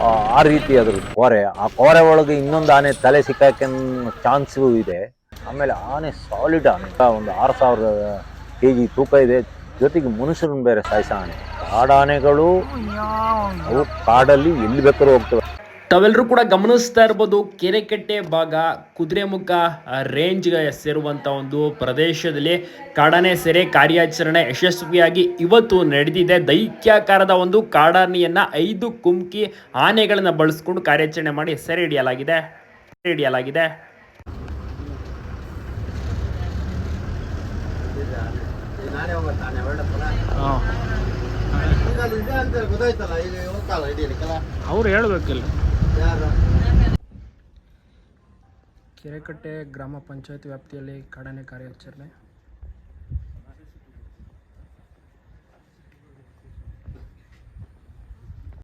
ಆ ರೀತಿ ಅದ್ರ ಕೋರೆ, ಆ ಕೋರೆ ಒಳಗೆ ಇನ್ನೊಂದು ಆನೆ ತಲೆ ಸಿಕ್ಕಾಕ ಚಾನ್ಸು ಇದೆ. ಆಮೇಲೆ ಆನೆ ಸಾಲಿಡ್ ಆನೆ. ಒಂದು ಆರು ಸಾವಿರ ಕೆ ಜಿ ತೂಕ ಇದೆ. ಜೊತೆಗೆ ಮನುಷ್ಯರನ್ನ ಬೇರೆ ಸಾಯಿಸ ಆನೆ ಕಾಡಾನೆಗಳು ಅವು ಕಾಡಲ್ಲಿ ಎಲ್ಲಿ ಬೇಕಾದ್ರೂ ಹೋಗ್ತವೆ. ತಾವೆಲ್ಲರೂ ಕೂಡ ಗಮನಿಸ್ತಾ ಇರ್ಬೋದು ಕೆರೆಕಟ್ಟೆ ಭಾಗ ಕುದುರೆಮುಖ ರೇಂಜ್ಗೆ ಸೇರುವಂಥ ಒಂದು ಪ್ರದೇಶದಲ್ಲಿ ಕಾಡಾನೆ ಸೆರೆ ಕಾರ್ಯಾಚರಣೆ ಯಶಸ್ವಿಯಾಗಿ ಇವತ್ತು ನಡೆದಿದೆ. ದೈತ್ಯಾಕಾರದ ಒಂದು ಕಾಡಾನೆಯನ್ನ ಐದು ಕುಮ್ಕಿ ಆನೆಗಳನ್ನು ಬಳಸ್ಕೊಂಡು ಕಾರ್ಯಾಚರಣೆ ಮಾಡಿ ಸೆರೆ ಹಿಡಿಯಲಾಗಿದೆ. ಸೆರೆ ಹಿಡಿಯಲಾಗಿದೆ. ಅವ್ರು ಹೇಳ್ಬೇಕಿಲ್ಲ. ಕೆರೆಕಟ್ಟೆ ಗ್ರಾಮ ಪಂಚಾಯತ್ ವ್ಯಾಪ್ತಿಯಲ್ಲಿ ಕಾಡಾನೆ ಕಾರ್ಯಾಚರಣೆ.